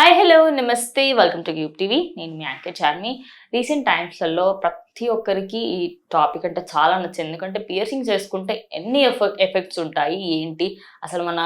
Hi hello నమస్తే welcome to యూప్ TV నేను మీ యాంకర్ చార్మి రీసెంట్ టైమ్స్లలో ప్రతి ఒక్కరికి ఈ టాపిక్ అంటే చాలా నచ్చింది. ఎందుకంటే పియర్సింగ్ చేసుకుంటే ఎన్ని ఎఫె ఎఫెక్ట్స్ ఉంటాయి ఏంటి? అసలు మన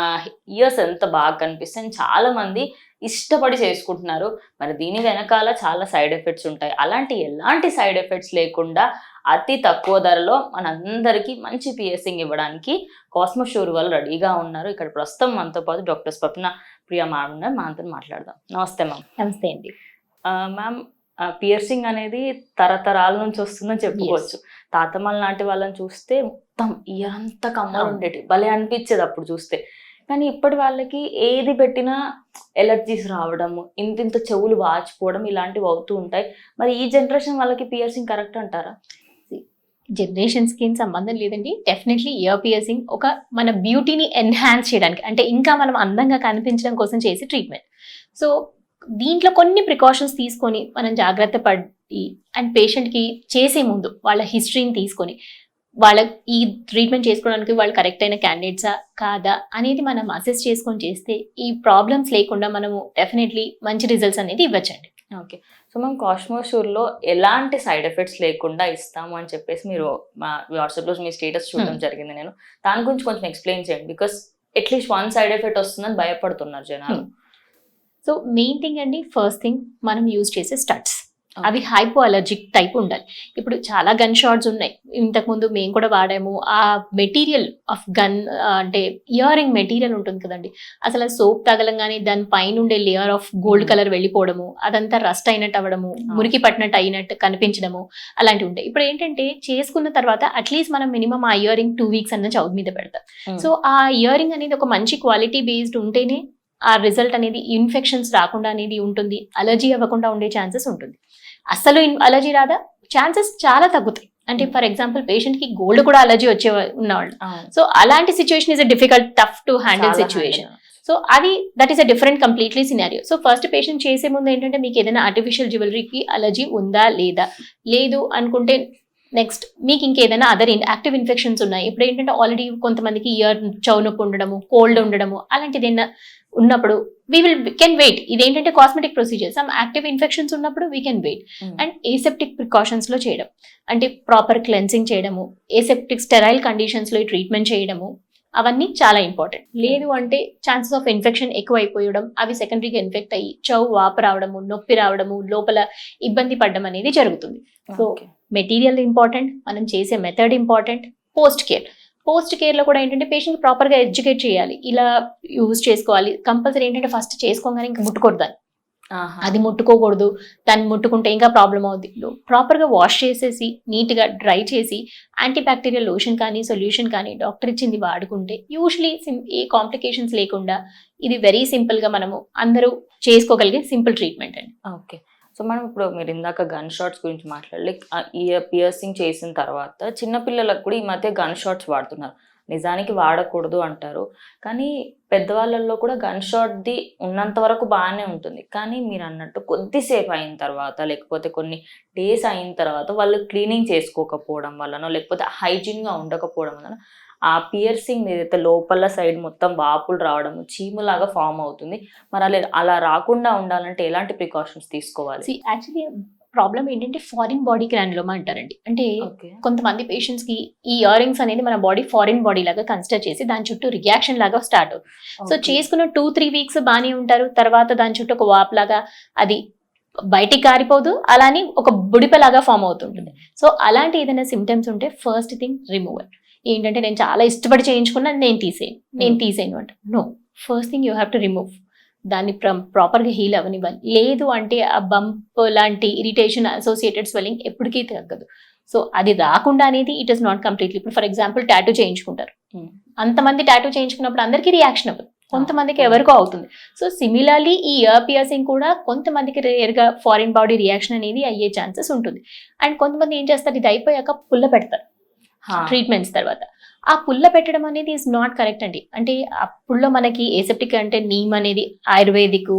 ఇయర్స్ ఎంత బాగా కనిపిస్తాయి చాలామంది ఇష్టపడి చేసుకుంటున్నారు. మరి దీని వెనకాల చాలా సైడ్ ఎఫెక్ట్స్ ఉంటాయి. అలాంటి ఎలాంటి సైడ్ ఎఫెక్ట్స్ లేకుండా అతి తక్కువ ధరలో మనందరికీ మంచి పియర్సింగ్ ఇవ్వడానికి కాస్మోషూర్ వాళ్ళు రెడీగా ఉన్నారు. ఇక్కడ ప్రస్తుతం మనతో పాటు డాక్టర్ స్వప్న ప్రియా మ్యామ్ ఉన్నారు. మాట్లాడదాం. నమస్తే మ్యామ్. నమస్తే అండి. మ్యామ్ పియర్సింగ్ అనేది తరతరాల నుంచి వస్తుందని చెప్పుకోవచ్చు. తాతమ్మల లాంటి వాళ్ళని చూస్తే మొత్తం ఇయర్ అంతా కమ్మలు. ఉండేటి. భలే అనిపించేది అప్పుడు చూస్తే. కానీ ఇప్పటి వాళ్ళకి ఏది పెట్టినా ఎలర్జీస్ రావడము ఇంత ఇంత చెవులు వాచిపోవడం ఇలాంటివి అవుతూ ఉంటాయి. మరి ఈ జనరేషన్ వాళ్ళకి పియర్సింగ్ కరెక్ట్ అంటారా? జనరేషన్ స్కిన్ సంబంధం లేదండి. డెఫినెట్లీ ఇయర్ పియర్సింగ్ ఒక మన బ్యూటీని ఎన్హాన్స్ చేయడానికి అంటే ఇంకా మనం అందంగా కనిపించడం కోసం చేసే ట్రీట్మెంట్ సో దీంట్లో కొన్ని ప్రికాషన్స్ తీసుకొని మనం జాగ్రత్త పడి అండ్ పేషెంట్కి చేసే ముందు వాళ్ళ హిస్టరీని తీసుకొని వాళ్ళ ఈ ట్రీట్మెంట్ చేసుకోవడానికి వాళ్ళు కరెక్ట్ అయిన క్యాండిడేట్సా కాదా అనేది మనం అసెస్ చేసుకొని చేస్తే ఈ ప్రాబ్లమ్స్ లేకుండా మనము డెఫినెట్లీ మంచి రిజల్ట్స్ అనేది ఇవ్వచ్చండి. ఓకే. సో మేము కాస్మోషూర్లో ఎలాంటి సైడ్ ఎఫెక్ట్స్ లేకుండా ఇస్తాము అని చెప్పేసి మీరు మా వాట్సాప్లో మీ స్టేటస్ చూడడం. జరిగింది నేను. దాని గురించి కొంచెం ఎక్స్ప్లెయిన్ చేయండి. Because at least one side effect వస్తుందని భయపడుతున్నారు జనాలు. సో మెయిన్ థింగ్ అండి ఫస్ట్ థింగ్ మనం యూజ్ చేసే స్టడ్స్. అవి హైపో అలర్జిక్ టైప్ ఉండాలి. ఇప్పుడు చాలా గన్ షాట్స్ ఉన్నాయి. ఇంతకుముందు మేము కూడా వాడాము. ఆ మెటీరియల్ ఆఫ్ గన్ అంటే ఇయర్ రింగ్ మెటీరియల్ ఉంటుంది కదండి. అసలు సోప్ తగలంగానే దాని పైన ఉండే layer of gold Hmm. Colour వెళ్ళిపోవడము అదంతా రస్ట్ అయినట్టు అవ్వడము మురికి పట్టినట్టు అయినట్టు కనిపించడము అలాంటివి ఉంటాయి. ఇప్పుడు ఏంటంటే చేసుకున్న తర్వాత అట్లీస్ట్ మనం మినిమం ఆ ఇయర్ రింగ్ టూ వీక్స్ అన్న చౌద్ మీద పెడతాం. Hmm. సో ఆ ఇయర్ రింగ్ అనేది ఒక మంచి క్వాలిటీ బేస్డ్ ఉంటేనే ఆ రిజల్ట్ అనేది ఇన్ఫెక్షన్స్ రాకుండా అనేది ఉంటుంది. అలర్జీ అవ్వకుండా ఉండే ఛాన్సెస్ ఉంటుంది. అస్సలు అలర్జీ రాదా? ఛాన్సెస్ చాలా తగ్గుతాయి. అంటే. ఫర్ ఎగ్జాంపుల్ పేషెంట్కి గోల్డ్ కూడా అలర్జీ వచ్చే ఉన్నవాళ్ళు. సో అలాంటి situation is a difficult tough to handle situation. So అది that is a different completely scenario so first patient చేసే ముందు ఏంటంటే మీకు ఏదైనా ఆర్టిఫిషియల్ జ్యువెలరీకి అలర్జీ ఉందా లేదా? లేదు అనుకుంటే నెక్స్ట్ మీకు ఇంకేదైనా అదర్ యాక్టివ్ ఇన్ఫెక్షన్స్ ఉన్నాయి. ఇప్పుడు ఏంటంటే ఆల్రెడీ కొంతమందికి ఇయర్ చౌ నొప్పి ఉండడము కోల్డ్ ఉండడము అలాంటిది ఏదైనా ఉన్నప్పుడు వీ విల్ కెన్ వెయిట్ ఇదేంటంటే cosmetic procedure some active infections ఉన్నప్పుడు we can wait. And aseptic ప్రికాషన్స్లో చేయడం. అంటే ప్రాపర్ క్లెన్సింగ్ చేయడము ఏసెప్టిక్ స్టెరైల్ కండిషన్స్లో ట్రీట్మెంట్ చేయడము అవన్నీ చాలా ఇంపార్టెంట్ లేదు అంటే ఛాన్సెస్ ఆఫ్ ఇన్ఫెక్షన్ ఎక్కువ అయిపోయడం అవి సెకండరీగా ఇన్ఫెక్ట్ అయ్యి చౌ వాపు రావడము నొప్పి రావడము లోపల ఇబ్బంది పడడం అనేది జరుగుతుంది. Okay. మెటీరియల్ ఇంపార్టెంట్ మనం చేసే method important post care post కేర్లో కూడా ఏంటంటే పేషెంట్ ప్రాపర్గా ఎడ్యుకేట్ చేయాలి. ఇలా యూజ్ చేసుకోవాలి. కంపల్సరీ ఏంటంటే ఫస్ట్ చేసుకోగానే ఇంకా. ఆహా. అది ముట్టుకోకూడదు. దాన్ని ముట్టుకుంటే ఇంకా ప్రాబ్లం అవుద్ది. ప్రాపర్గా వాష్ చేసేసి నీట్గా డ్రై చేసి యాంటీ బ్యాక్టీరియల్ లోషన్ కానీ సొల్యూషన్ కానీ డాక్టర్ ఇచ్చింది వాడుకుంటే యూజువలీ ఏ కాంప్లికేషన్స్ లేకుండా ఇది వెరీ సింపుల్గా మనము అందరూ చేసుకోగలిగే సింపుల్ ట్రీట్మెంట్ అండి. ఓకే. సో మనం ఇప్పుడు మీరు ఇందాక గన్ షాట్స్ గురించి మాట్లాడలే ఇయర్ పియర్సింగ్ చేసిన తర్వాత చిన్నపిల్లలకు కూడా ఈ మధ్య గన్ షాట్స్ వాడుతున్నారు. నిజానికి వాడకూడదు అంటారు. కానీ పెద్దవాళ్ళల్లో కూడా గన్ షాట్ది ఉన్నంత వరకు బాగానే ఉంటుంది. కానీ మీరు అన్నట్టు కొద్దిసేపు అయిన తర్వాత లేకపోతే కొన్ని డేస్ అయిన తర్వాత వాళ్ళు క్లీనింగ్ చేసుకోకపోవడం వలన లేకపోతే హైజీన్గా ఉండకపోవడం వలన ఆ పియర్సింగ్ ఏదైతే లోపల సైడ్ మొత్తం వాపులు రావడం చీములాగా ఫామ్ అవుతుంది. మరి అలా అలా రాకుండా ఉండాలంటే ఎలాంటి ప్రికాషన్స్ తీసుకోవాలి? యాక్చువల్లీ ప్రాబ్లం ఏంటంటే ఫారిన్ బాడీ గ్రాన్యులోమా అంటారండి. అంటే కొంతమంది పేషెంట్స్కి ఈ ఇయర్ రింగ్స్ అనేది మన బాడీ ఫారిన్ బాడీ లాగా కన్సిడర్ చేసి దాని చుట్టూ రియాక్షన్ లాగా స్టార్ట్ అవుతుంది. సో చేసుకున్న టూ త్రీ వీక్స్ బాగానే ఉంటారు. తర్వాత దాని చుట్టూ ఒక వాప్ లాగా అది బయటికి కారిపోదు. అలాని ఒక బుడిపలాగా ఫామ్ అవుతుంటుంది. సో అలాంటి ఏదైనా సిమ్టమ్స్ ఉంటే ఫస్ట్ థింగ్ రిమూవల్ ఏంటంటే నేను చాలా ఇష్టపడి చేయించుకున్నాను నేను తీసేయను. నేను Hmm. తీసేయను అంట. No first thing you have to remove దాన్ని ప్రాపర్గా హీల్ అవ్వనివ్వాలి. లేదు అంటే ఆ బంప్ లాంటి ఇరిటేషన్ అసోసియేటెడ్ స్వెల్లింగ్ ఎప్పటికీ తగ్గదు. సో అది రాకుండా అనేది ఇట్ ఇస్ నాట్ కంప్లీట్లీ ఇప్పుడు ఫర్ ఎగ్జాంపుల్ టాటూ చేయించుకుంటారు. Hmm. అంతమంది టాటూ చేయించుకున్నప్పుడు అందరికీ రియాక్షన్ అవ్వదు. కొంతమందికి Hmm. ఎవరికో అవుతుంది. సో సిమిలర్లీ ఈ ఇయర్ పియర్సింగ్ కూడా కొంతమందికి రేర్గా ఫారిన్ బాడీ రియాక్షన్ అనేది అయ్యే ఛాన్సెస్ ఉంటుంది. అండ్ కొంతమంది ఏం చేస్తారు? ఇది అయిపోయాక పుల్ల పెడతారు. ట్రీట్మెంట్స్ తర్వాత. ఆ పుల్ల పెట్టడం అనేది ఇస్ నాట్ కరెక్ట్ అండి. అంటే ఆ పుల్ల మనకి ఏసెప్టిక్ అంటే నీమ్ అనేది ఆయుర్వేదిక్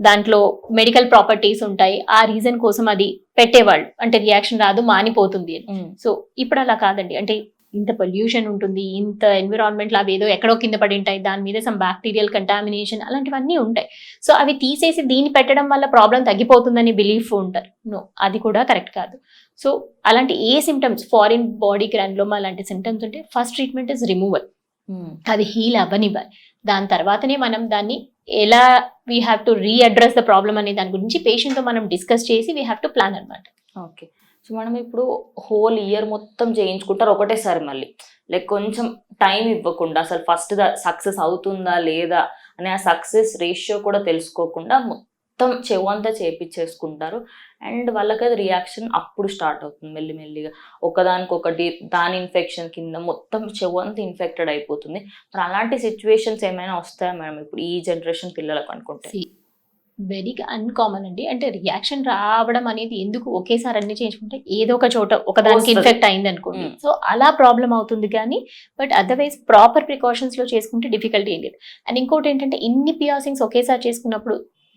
దాంట్లో మెడికల్ ప్రాపర్టీస్ ఉంటాయి. ఆ రీజన్ కోసం అది పెట్టేవాళ్ళు. అంటే రియాక్షన్ రాదు మానిపోతుంది సో ఇప్పుడు అలా కాదండి. అంటే ఇంత పొల్యూషన్ ఉంటుంది ఇంత ఎన్విరాన్మెంట్లో అవి ఏదో ఎక్కడో కింద పడి ఉంటాయి. దాని మీద సమ్ బ్యాక్టీరియల్ కంటామినేషన్ అలాంటివన్నీ ఉంటాయి. సో అవి తీసేసి దీన్ని పెట్టడం వల్ల ప్రాబ్లం తగ్గిపోతుందని బిలీఫ్ ఉంటారు. నో అది కూడా కరెక్ట్ కాదు. సో అలాంటి ఏ సిమ్టమ్స్ ఫారిన్ బాడీ గ్రాండ్లోమా అలాంటి సిమ్టమ్స్ ఉంటే ఫస్ట్ ట్రీట్మెంట్ ఇస్ రిమూవల్ అది హీల్ అవ్వనివ్వాలి. దాని తర్వాతనే మనం దాన్ని ఎలా we have to readdress the problem అనే దాని గురించి పేషెంట్తో మనం డిస్కస్ చేసి వీ హ్యావ్ టు ప్లాన్ అనమాట ఓకే సో మనం ఇప్పుడు హోల్ ఇయర్ మొత్తం చేయించుకుంటారు ఒకటేసారి మళ్ళీ. లైక్ కొంచెం టైం ఇవ్వకుండా అసలు ఫస్ట్ సక్సెస్ అవుతుందా లేదా అనే ఆ సక్సెస్ రేషియో కూడా తెలుసుకోకుండా మొత్తం చెవంతా చేపించేసుకుంటారు అండ్ వాళ్ళకి అది రియాక్షన్ అప్పుడు స్టార్ట్ అవుతుంది మెల్లిమెల్లిగా. ఒకదానికొకటి దాని ఇన్ఫెక్షన్ కింద మొత్తం చెవంతా ఇన్ఫెక్టెడ్ అయిపోతుంది. మరి అలాంటి సిచ్యువేషన్స్ ఏమైనా వస్తాయా మేడం? ఇప్పుడు ఈ జనరేషన్ పిల్లలకు అనుకుంటే. వెరీ అన్కామన్ అండి. అంటే రియాక్షన్ రావడం అనేది ఎందుకు ఒకేసారి అన్ని చేయించుకుంటే ఏదో ఒక చోట ఒకదానికి. ఇన్ఫెక్ట్ అయింది అనుకోండి. సో అలా ప్రాబ్లం అవుతుంది కానీ బట్ అదర్వైజ్ ప్రాపర్ ప్రికాషన్స్లో చేసుకుంటే డిఫికల్టీ ఏం లేదు. అండ్ ఇంకోటి ఏంటంటే ఇన్ని పియాసింగ్స్ ఒకేసారి చేసుకున్నప్పుడు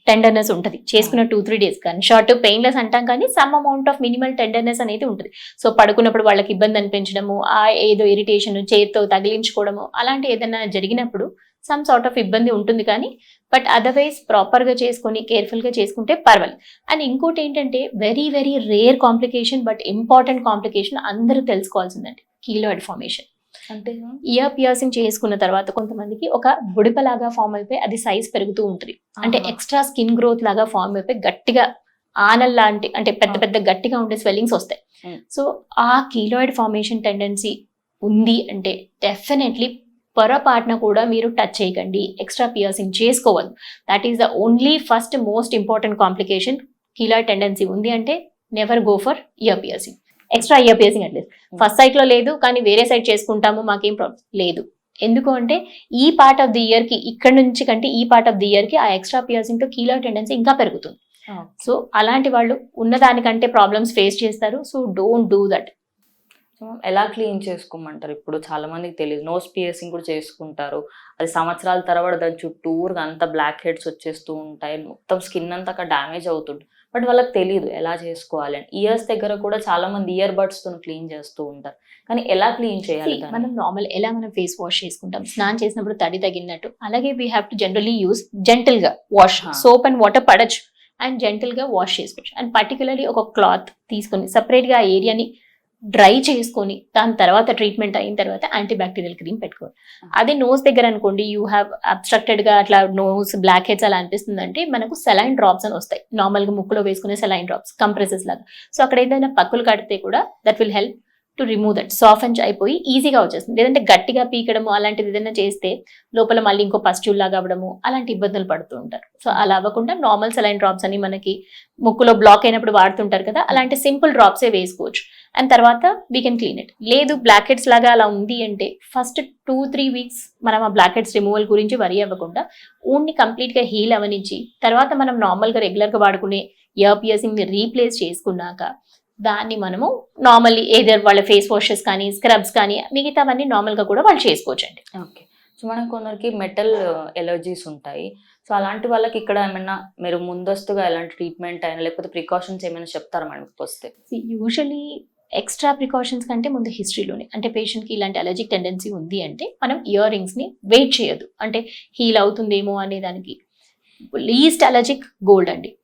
టెండర్నెస్ ఉంటుంది. చేసుకున్న two three days gun shot painless అంటాం కానీ some amount of minimal tenderness అనేది ఉంటుంది. సో పడుకున్నప్పుడు వాళ్ళకి ఇబ్బంది అనిపించడము ఆ ఏదో ఇరిటేషన్ చేతితో తగిలించుకోవడము అలాంటి ఏదైనా జరిగినప్పుడు సమ్ సార్ట్ ఆఫ్ ఇబ్బంది ఉంటుంది కానీ బట్ అదర్వైజ్ ప్రాపర్గా చేసుకొని కేర్ఫుల్గా చేసుకుంటే పర్వాలేదు. అండ్ ఇంకోటి ఏంటంటే very very rare complication but important complication అందరూ తెలుసుకోవాల్సిందండి. కీలోయిడ్ ఫార్మేషన్ అంటే ఇయర్ పియర్సింగ్ చేసుకున్న తర్వాత కొంతమందికి ఒక బుడిపలాగా ఫామ్ అయిపోయి అది సైజ్ పెరుగుతూ ఉంటుంది అంటే. ఎక్స్ట్రా స్కిన్ గ్రోత్ లాగా ఫామ్ అయిపోయి గట్టిగా ఆనల్ లాంటి అంటే పెద్ద. పెద్ద గట్టిగా ఉండే స్వెల్లింగ్స్ వస్తాయి. సో ఆ కీలోయిడ్ ఫార్మేషన్ టెండెన్సీ ఉంది అంటే డెఫినెట్లీ పొరపాటున కూడా మీరు టచ్ చేయకండి ఎక్స్ట్రా పియర్సింగ్ చేసుకోవద్దు that is the only first most important complication keloid tendency ఉంది అంటే never go for ear piercing extra ear piercing at least first సైట్లో లేదు కానీ వేరే సైడ్ చేసుకుంటాము మాకేం ప్రాబ్లం లేదు. ఎందుకు అంటే ఈ పార్ట్ ఆఫ్ ది ఇయర్కి ఇక్కడ నుంచి కంటే ఈ పార్ట్ ఆఫ్ ది ఇయర్కి ఆ ఎక్స్ట్రా పియర్సింగ్తో కీలో టెండెన్సీ ఇంకా పెరుగుతుంది. సో అలాంటి వాళ్ళు ఉన్నదానికంటే ప్రాబ్లమ్స్ ఫేస్ చేస్తారు. సో డోంట్ డూ దట్ ఎలా క్లీన్ చేసుకోమంటారు? ఇప్పుడు చాలా మందికి తెలియదు. నోస్ పియర్సింగ్ కూడా చేసుకుంటారు. అది సంవత్సరాల తర్వాత దాని చుట్టూరుగా అంత బ్లాక్ హెడ్స్ వచ్చేస్తూ ఉంటాయి. మొత్తం స్కిన్ అంతా డ్యామేజ్ అవుతుంది. బట్ వాళ్ళకి తెలియదు ఎలా చేసుకోవాలి అని. ఇయర్స్ దగ్గర కూడా చాలా మంది ఇయర్ బడ్స్తో క్లీన్ చేస్తూ ఉంటారు. కానీ ఎలా క్లీన్ చేయాలి? మనం నార్మల్ ఎలా మనం ఫేస్ వాష్ చేసుకుంటాం? స్నానం చేసినప్పుడు తడి తగినట్టు అలాగే we have to generally use జెంటల్గా wash. Soap and water పడచ్చు. అండ్ జెంటల్గా వాష్ చేసుకోవచ్చు. అండ్ పర్టికులర్లీ ఒక క్లాత్ తీసుకొని సపరేట్గా ఆ ఏరియాని డ్రై చేసుకొని దాని తర్వాత ట్రీట్మెంట్ అయిన తర్వాత యాంటీ బ్యాక్టీరియల్ క్రీమ్ పెట్టుకోవాలి. అదే నోస్ దగ్గర అనుకోండి యూ హ్యావ్ అబ్స్ట్రక్టెడ్గా అట్లా నోస్ బ్లాక్ హెడ్స్ అలా అనిపిస్తుంది అంటే మనకు సెలైన్ డ్రాప్స్ అని వస్తాయి. నార్మల్గా ముక్కులో వేసుకునే సెలైన్ డ్రాప్స్ కంప్రెసెస్ లాగా. సో అక్కడ ఏదైనా పక్కులు కడితే కూడా that will help to remove that soften అయిపోయి ఈజీగా వచ్చేస్తుంది. లేదంటే గట్టిగా పీకడము అలాంటిది ఏదైనా చేస్తే లోపల మళ్ళీ ఇంకో పస్ట్యూల్ లాగా అవ్వడము అలాంటి ఇబ్బందులు పడుతూ ఉంటారు. సో అలా అవ్వకుండా నార్మల్ సెలైన్ డ్రాప్స్ అని మనకి ముక్కులో బ్లాక్ అయినప్పుడు వాడుతుంటారు కదా అలాంటి సింపుల్ డ్రాప్సే వేసుకోవచ్చు. అండ్ తర్వాత వీ కెన్ క్లీన్ ఇట్ లేదు బ్లాక్ హెడ్స్ లాగా అలా ఉంది అంటే ఫస్ట్ టూ త్రీ వీక్స్ మనం ఆ బ్లాక్ హెడ్స్ రిమూవల్ గురించి వరి అవ్వకుండా ఊన్ని కంప్లీట్గా హీల్ అవనించి తర్వాత మనం నార్మల్గా రెగ్యులర్గా వాడుకునే ఇయర్ పియర్సింగ్ని రీప్లేస్ చేసుకున్నాక దాన్ని మనము నార్మల్లీ ఏదర్ వాళ్ళ ఫేస్ వాషెస్ కానీ స్క్రబ్స్ కానీ మిగతావన్నీ నార్మల్గా కూడా వాళ్ళు చేసుకోవచ్చండి. ఓకే. సో మనం కొందరికి మెటల్ ఎలర్జీస్ ఉంటాయి. సో అలాంటి వాళ్ళకి ఇక్కడ ఏమైనా మీరు ముందస్తుగా ఎలాంటి ట్రీట్మెంట్ అయినా లేకపోతే ప్రికాషన్స్ ఏమైనా చెప్తారా మనకి వస్తే? యూజువలీ ఎక్స్ట్రా ప్రికాషన్స్ కంటే ముందు హిస్టరీలోనే అంటే పేషెంట్కి ఇలాంటి అలర్జిక్ టెండెన్సీ ఉంది అంటే మనం ఇయర్ రింగ్స్ని వెయిట్ చేయొద్దు. అంటే హీల్ అవుతుందేమో అనే దానికి. లీస్ట్ అలర్జిక్ గోల్డ్ అండి.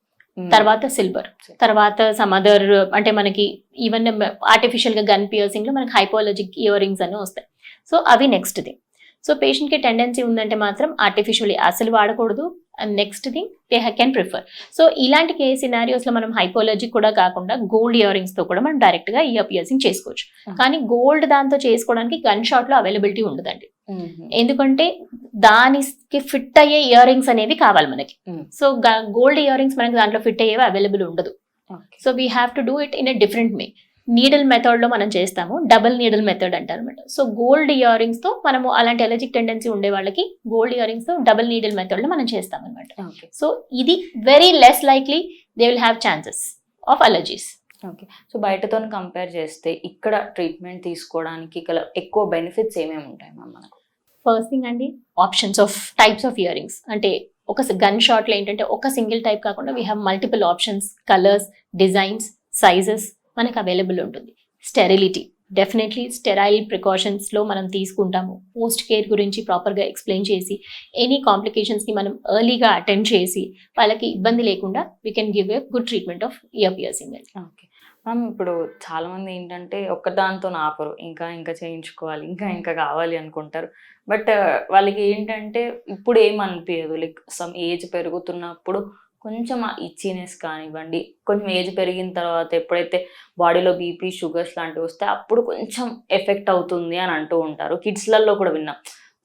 తర్వాత సిల్వర్. తర్వాత సమ్ అదర్ అంటే మనకి ఈవెన్ ఆర్టిఫిషియల్గా గన్ పియర్సింగ్లో మనకి హైపోలజిక్ ఇయర్ రింగ్స్ అని వస్తాయి. సో అవి నెక్స్ట్ థింగ్ సో పేషెంట్కి టెండెన్సీ ఉందంటే మాత్రం ఆర్టిఫిషియల్ అసలు వాడకూడదు. Next thing they can prefer so ఇలాంటి కేస్ సినారియోస్లో మనం హైపోలజిక్ కూడా కాకుండా గోల్డ్ ఇయర్ రింగ్స్తో కూడా మనం డైరెక్ట్గా ఇయర్ పియర్సింగ్ చేసుకోవచ్చు. Ah. కానీ గోల్డ్ దాంతో చేసుకోవడానికి గన్ షాట్లో అవైలబిలిటీ ఉండదండి. మ్మ్. ఎందుకంటే దానికి ఫిట్ అయ్యే ఇయర్ రింగ్స్ అనేవి కావాలి మనకి. సో గోల్డ్ ఇయర్ రింగ్స్ మనకి దాంట్లో ఫిట్ అయ్యేవి అవైలబుల్ ఉండదు. So we have to do it in a different way needle మెథడ్లో మనం చేస్తాము డబుల్ నీడల్ మెథడ్ అంటారు అనమాట సో గోల్డ్ ఇయర్ రింగ్స్తో మనము అలాంటి అలర్జిక్ టెండెన్సీ ఉండే వాళ్ళకి గోల్డ్ ఇయర్ రింగ్స్తో డబుల్ నీడల్ మెథడ్లో మనం చేస్తాం అనమాట ఓకే సో ఇది very less likely they will have chances of allergies okay so బయటతో compare చేస్తే ఇక్కడ ట్రీట్మెంట్ తీసుకోవడానికి గల ఎక్కువ బెనిఫిట్స్ ఏమేమి ఉంటాయి మ్యామ్ మనకు? ఫస్ట్ థింగ్ అండి options of types of ear rings అంటే ఒక గన్ షాట్లో ఏంటంటే ఒక సింగిల్ టైప్ కాకుండా we have multiple options colours designs sizes మనకు అవైలబుల్ ఉంటుంది. స్టెరిలిటీ డెఫినెట్లీ స్టెరైల్ ప్రికాషన్స్లో మనం తీసుకుంటాము. పోస్ట్ కేర్ గురించి ప్రాపర్గా ఎక్స్ప్లెయిన్ చేసి ఎనీ కాంప్లికేషన్స్ని మనం ఎర్లీగా అటెండ్ చేసి వాళ్ళకి ఇబ్బంది లేకుండా we can give a good treatment of ear piercing అని ఓకే మ్యామ్ ఇప్పుడు చాలామంది ఏంటంటే ఒక్కదాంతో ఆపరు. ఇంకా ఇంకా చేయించుకోవాలి ఇంకా ఇంకా కావాలి అనుకుంటారు. బట్ uh, వాళ్ళకి ఏంటంటే ఇప్పుడు ఏం అనిపించదు లైక్ సమ్ ఏజ్ పెరుగుతున్నప్పుడు కొంచెం ఆ ఇచ్చినెస్ కానివ్వండి కొంచెం ఏజ్ పెరిగిన తర్వాత ఎప్పుడైతే బాడీలో బీపీ షుగర్స్ లాంటివి వస్తే అప్పుడు కొంచెం ఎఫెక్ట్ అవుతుంది అని అంటూ ఉంటారు. కిడ్స్లలో కూడా విన్నాం.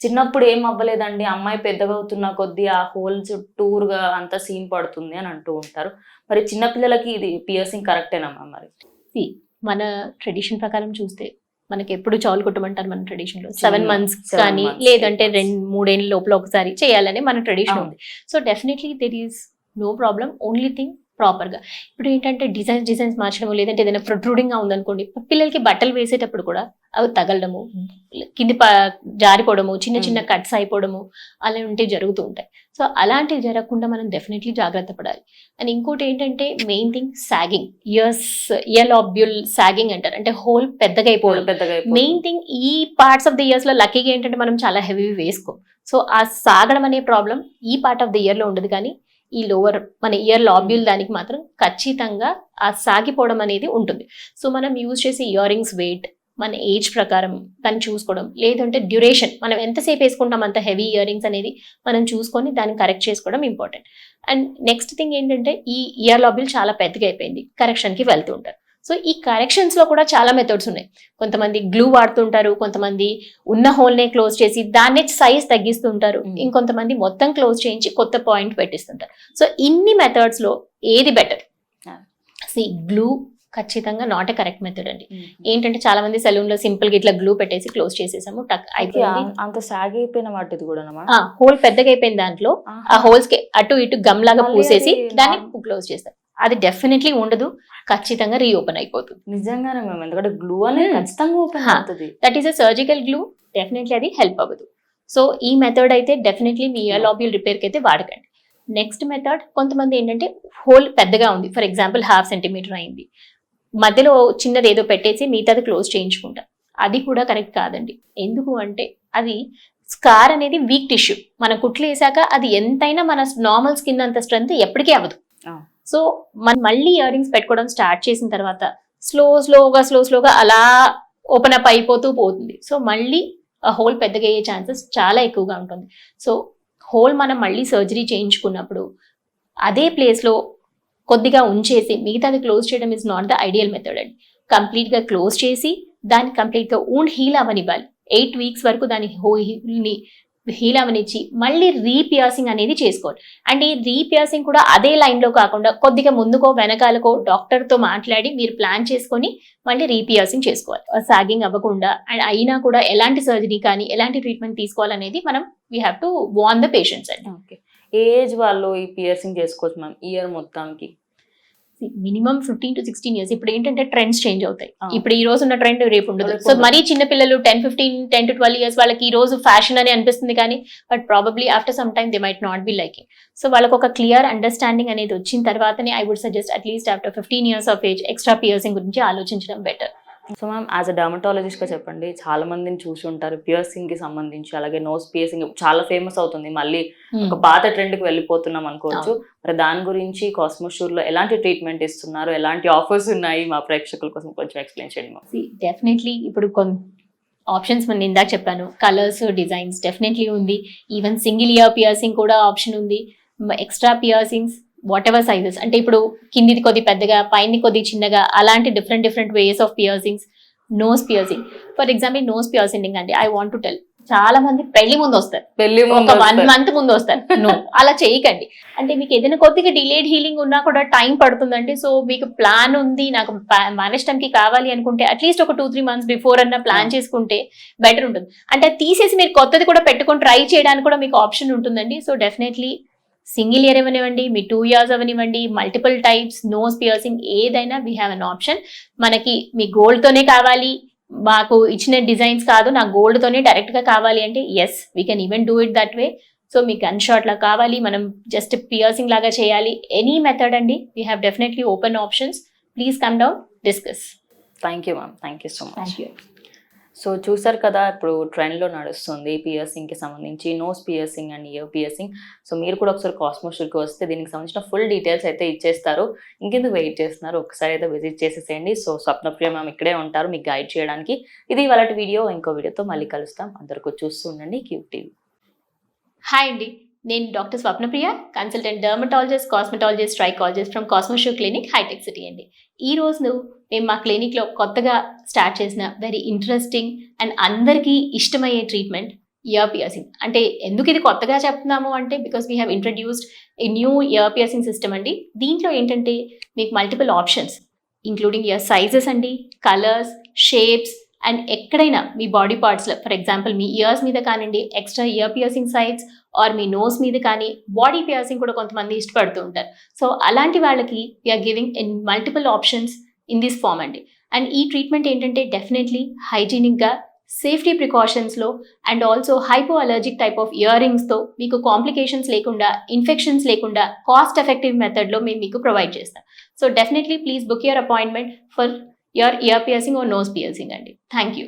చిన్నప్పుడు ఏం అవ్వలేదండి. అమ్మాయి పెద్దగా అవుతున్న కొద్దీ ఆ హోల్ చుట్టూరుగా అంత సీన్ పడుతుంది అని అంటూ ఉంటారు. మరి చిన్నపిల్లలకి ఇది పియర్సింగ్ కరెక్టేనమ్మా మరి? మన ట్రెడిషన్ ప్రకారం చూస్తే మనకి ఎప్పుడు చాలు కుట్టమంటారు మన ట్రెడిషన్లో? సెవెన్ మంత్స్ కానీ లేదంటే. రెండు మూడేళ్ళ లోపల ఒకసారి చేయాలని మన ట్రెడిషన్. ఉంది. So definitely there is no problem only thing ప్రాపర్గా. ఇప్పుడు ఏంటంటే డిజైన్స్ డిజైన్స్ మార్చడం లేదంటే ఏదైనా ప్రొట్రూడింగ్గా ఉందనుకోండి పిల్లలకి బట్టలు వేసేటప్పుడు కూడా అవి తగలడము కింది జారిపోవడము చిన్న చిన్న Mm. కట్స్ అయిపోవడము అలా ఉంటే జరుగుతూ ఉంటాయి. సో అలాంటివి జరగకుండా మనం డెఫినెట్లీ జాగ్రత్త పడాలి. అండ్ ఇంకోటి ఏంటంటే main thing sagging ears ear lobule sagging అంటారు. అంటే హోల్ పెద్దగా అయిపోవడం. పెద్దగా మెయిన్ థింగ్ ఈ పార్ట్స్ ఆఫ్ ద ఇయర్స్లో లక్కీగా ఏంటంటే మనం చాలా హెవీ వేసుకోం. సో ఆ సాగడం అనే ప్రాబ్లం ఈ పార్ట్ ఆఫ్ ద ఇయర్లో ఉండదు కానీ ఈ లోవర్ మన ఇయర్ లాబ్యూల్ దానికి మాత్రం ఖచ్చితంగా ఆ సాగిపోవడం అనేది ఉంటుంది. సో మనం యూజ్ చేసే ఇయర్ రింగ్స్ వెయిట్ మన ఏజ్ ప్రకారం దాన్ని చూసుకోవడం లేదంటే డ్యూరేషన్ మనం ఎంతసేపు వేసుకుంటాం అంత హెవీ ఇయర్ రింగ్స్ అనేది మనం చూసుకొని దాన్ని కరెక్ట్ చేసుకోవడం ఇంపార్టెంట్ అండ్ నెక్స్ట్ థింగ్ ఏంటంటే ఈ ఇయర్ లాబ్యూల్ చాలా పెద్దగా అయిపోయింది కరెక్షన్కి వెళ్తూ ఉంటారు. సో ఈ కరెక్షన్స్లో కూడా చాలా మెథడ్స్ ఉన్నాయి. కొంతమంది గ్లూ వాడుతుంటారు కొంతమంది ఉన్న హోల్నే క్లోజ్ చేసి దాన్నే సైజ్ తగ్గిస్తుంటారు. Mm. ఇంకొంతమంది మొత్తం క్లోజ్ చేయించి కొత్త పాయింట్ పెట్టిస్తుంటారు. సో ఇన్ని మెథడ్స్లో ఏది బెటర్. సి గ్లూ ఖచ్చితంగా నాట్ ఎ కరెక్ట్ మెథడ్ అండి. ఏంటంటే చాలా మంది సెలూన్లో సింపుల్గా ఇట్లా గ్లూ పెట్టేసి క్లోజ్ చేసేసాము టక్ అయిపోయింది. అంత సాగి అయిపోయిన వాటిది కూడా హోల్ పెద్దగా అయిపోయింది దాంట్లో ఆ హోల్స్కి అటు ఇటు గమ్ లాగా పూసేసి దాన్ని క్లోజ్ చేస్తారు. అది డెఫినెట్లీ ఉండదు. ఖచ్చితంగా రీఓపెన్ అయిపోతుంది. నిజంగానే ఎందుకంటే గ్లూ అనేది Hmm. ఖచ్చితంగా ఓపెన్. అవుతుంది. That is a surgical glue definitely అది హెల్ప్ అవ్వదు. సో ఈ మెథడ్ అయితే డెఫినెట్లీ మీ ఇయర్ లాబ్యూల్ రిపేర్కి అయితే వాడకండి. నెక్స్ట్ మెథడ్ కొంతమంది ఏంటంటే హోల్ పెద్దగా ఉంది. ఫర్ ఎగ్జాంపుల్ హాఫ్ సెంటీమీటర్ అయింది. మధ్యలో చిన్నది ఏదో పెట్టేసి మిగతాది క్లోజ్ చేయించుకుంటాం. అది కూడా కరెక్ట్ కాదండి. ఎందుకు అంటే అది స్కార్ అనేది వీక్ టిష్యూ మన కుట్లు వేసాక అది ఎంతైనా మన నార్మల్ స్కిన్ అంత స్ట్రెంత్ ఎప్పటికీ అవ్వదు. సో మనం మళ్ళీ ఇయర్ రింగ్స్ పెట్టుకోవడం స్టార్ట్ చేసిన తర్వాత స్లో స్లోగా స్లో స్లోగా అలా ఓపెన్ అప్ అయిపోతూ పోతుంది. సో మళ్ళీ ఆ హోల్ పెద్దగా అయ్యే ఛాన్సెస్ చాలా ఎక్కువగా ఉంటుంది. సో హోల్ మనం మళ్ళీ సర్జరీ చేయించుకున్నప్పుడు అదే ప్లేస్లో కొద్దిగా ఉంచేసి మిగతాది క్లోజ్ చేయడం is not the ideal method అండి. కంప్లీట్గా క్లోజ్ చేసి దాన్ని కంప్లీట్గా ఊండ్ హీల్ అవ్వనివ్వాలి. ఎయిట్ వీక్స్ వరకు దాని హో హీల్ని హీల్ అవనిచ్చి మళ్ళీ రీపియాసింగ్ అనేది చేసుకోవాలి. అండ్ ఈ రీపియాసింగ్ కూడా అదే లైన్లో కాకుండా కొద్దిగా ముందుకో వెనకాలకో డాక్టర్తో మాట్లాడి మీరు ప్లాన్ చేసుకొని మళ్ళీ రీపియాసింగ్ చేసుకోవాలి. సాగింగ్ అవ్వకుండా అండ్ అయినా కూడా ఎలాంటి సర్జరీ కానీ ఎలాంటి ట్రీట్మెంట్ తీసుకోవాలనేది మనం we have to warn the patients అండి. ఓకే. ఏజ్ వాళ్ళు ఈ పియర్సింగ్ చేసుకోవచ్చు మ్యామ్ ఇయర్ మొత్తానికి? Minimum fifteen to sixteen years. ఇప్పుడు ఏంటంటే ట్రెండ్స్ చేంజ్ అవుతాయి. ఇప్పుడు ఈ రోజు ఉన్న ట్రెండ్ రేపు ఉండదు. సో. మరీ చిన్న పిల్లలు ten fifteen ten to twelve years వాళ్ళకి ఈ రోజు ఫ్యాషన్ అని అనిపిస్తుంది కానీ but probably after some time they might not be liking so వాళ్ళకి ఒక క్లియర్ అండర్స్టాండింగ్ అనేది వచ్చిన తర్వాతనే I would suggest at least after fifteen years of age extra piercing గురించి ఆలోచించడం better. So ma'am as a డర్మటాలజిస్ట్గా చెప్పండి చాలా మందిని చూసి ఉంటారు. పియర్సింగ్కి సంబంధించి అలాగే నోస్ పియర్సింగ్ చాలా ఫేమస్ అవుతుంది. మళ్ళీ ఒక పాత ట్రెండ్కి వెళ్ళిపోతున్నాం అనుకోవచ్చు. మరి దాని గురించి కాస్మోషూర్లో ఎలాంటి ట్రీట్మెంట్ ఇస్తున్నారు? ఎలాంటి ఆఫర్స్ ఉన్నాయి? మా ప్రేక్షకుల కోసం కొంచెం ఎక్స్ప్లెయిన్ చేయండి మ్యామ్ డెఫినెట్లీ ఇప్పుడు కొన్ని ఆప్షన్స్ మనం ఇందాక చెప్పాను. కలర్స్ డిజైన్స్ డెఫినెట్లీ ఉంది. ఈవెన్ సింగిల్ ఇయర్ పియర్సింగ్ కూడా ఆప్షన్ ఉంది. Extra piercings whatever sizes అంటే ఇప్పుడు కిందిది కొద్ది పెద్దగా పైన కొద్ది చిన్నగా అలాంటి different different ways of piercings nose piercing for example nose piercing అండి. ఐ వాంట్ టు టెల్ చాలా మంది పెళ్ళి ముందు వస్తారు. పెళ్ళి ఒక వన్. మంత్ ముందు వస్తారు. నో అలా చేయకండి. అంటే మీకు ఏదైనా కొద్దిగా డిలేడ్ హీలింగ్ ఉన్నా కూడా టైం పడుతుందండి. సో మీకు ప్లాన్ ఉంది నాకు మేనేజ్ టైంకి కావాలి అనుకుంటే అట్లీస్ట్ ఒక టూ త్రీ మంత్స్ బిఫోర్ అన్న ప్లాన్. చేసుకుంటే బెటర్ ఉంటుంది. అంటే అది తీసేసి మీరు కొత్తది కూడా పెట్టుకొని ట్రై చేయడానికి కూడా మీకు ఆప్షన్ ఉంటుందండి. సో డెఫినెట్లీ సింగిల్ ఇయర్ అవనివ్వండి మీ టూ ఇయర్స్ అవనివ్వండి మల్టిపుల్ టైప్స్ నోస్ పియర్సింగ్ ఏదైనా వీ హ్యావ్ అన్ ఆప్షన్ మనకి మీ gold తోనే కావాలి. మాకు ఇచ్చిన డిజైన్స్ కాదు నా gold తోనే డైరెక్ట్గా కావాలి అంటే yes we can even do it that way so మీకు గన్ షాట్ లా కావాలి మనం జస్ట్ పియర్సింగ్ లాగా చేయాలి. ఎనీ మెథడ్ అండి we have definitely open options please come down discuss thank you ma'am thank you so much thank you so చూసారు కదా ఇప్పుడు ట్రెండ్లో నడుస్తుంది పియర్సింగ్కి సంబంధించి nose piercing and ear piercing. So మీరు కూడా ఒకసారి కాస్మోషల్కి వస్తే దీనికి సంబంధించిన ఫుల్ డీటెయిల్స్ అయితే ఇచ్చేస్తారు. ఇంకెందుకు వెయిట్ చేస్తున్నారు? ఒకసారి అయితే విజిట్ చేసేసేయండి. సో స్వప్నప్రియ మ్యామ్ ఇక్కడే ఉంటారు మీకు గైడ్ చేయడానికి. ఇది వాళ్ళ వీడియో. ఇంకో వీడియోతో మళ్ళీ కలుస్తాం. అందరికీ చూస్తూ ఉండండి. క్యూ టీవీ హాయ్ అండి. నేను doctor Swapnapriya consultant dermatologist cosmetologist trichologist from Cosmosure clinic hitech City అండి. ఈ రోజు మేము మా క్లినిక్లో కొత్తగా స్టార్ట్ చేసిన వెరీ ఇంట్రెస్టింగ్ అండ్ అందరికీ ఇష్టమయ్యే ట్రీట్మెంట్ ఇయర్ పియర్సింగ్ అంటే ఎందుకు ఇది కొత్తగా చెప్తున్నాము అంటే because we have introduced a new ear piercing system అండి. దీంట్లో ఏంటంటే మీకు multiple options including ear sizes అండి కలర్స్ షేప్స్ అండ్ ఎక్కడైనా మీ బాడీ పార్ట్స్లో ఫర్ ఎగ్జాంపుల్ మీ ఇయర్స్ మీద కానివ్వండి extra ear piercing sites or me nose మీద కానీ బాడీ పియర్సింగ్ కూడా కొంతమంది ఇష్టపడుతూ ఉంటారు. సో అలాంటి వాళ్ళకి we are giving in multiple options in this form అండి. అండ్ ఈ ట్రీట్మెంట్ ఏంటంటే డెఫినెట్లీ హైజీనిక్గా safety ప్రికాషన్స్లో and also hypo allergic type of ear రింగ్స్తో మీకు కాంప్లికేషన్స్ లేకుండా ఇన్ఫెక్షన్స్ లేకుండా కాస్ట్ ఎఫెక్టివ్ మెథడ్లో మేము మీకు ప్రొవైడ్ చేస్తాం. So definitely please book your appointment for your ear piercing or nose piercing అండి. Thank you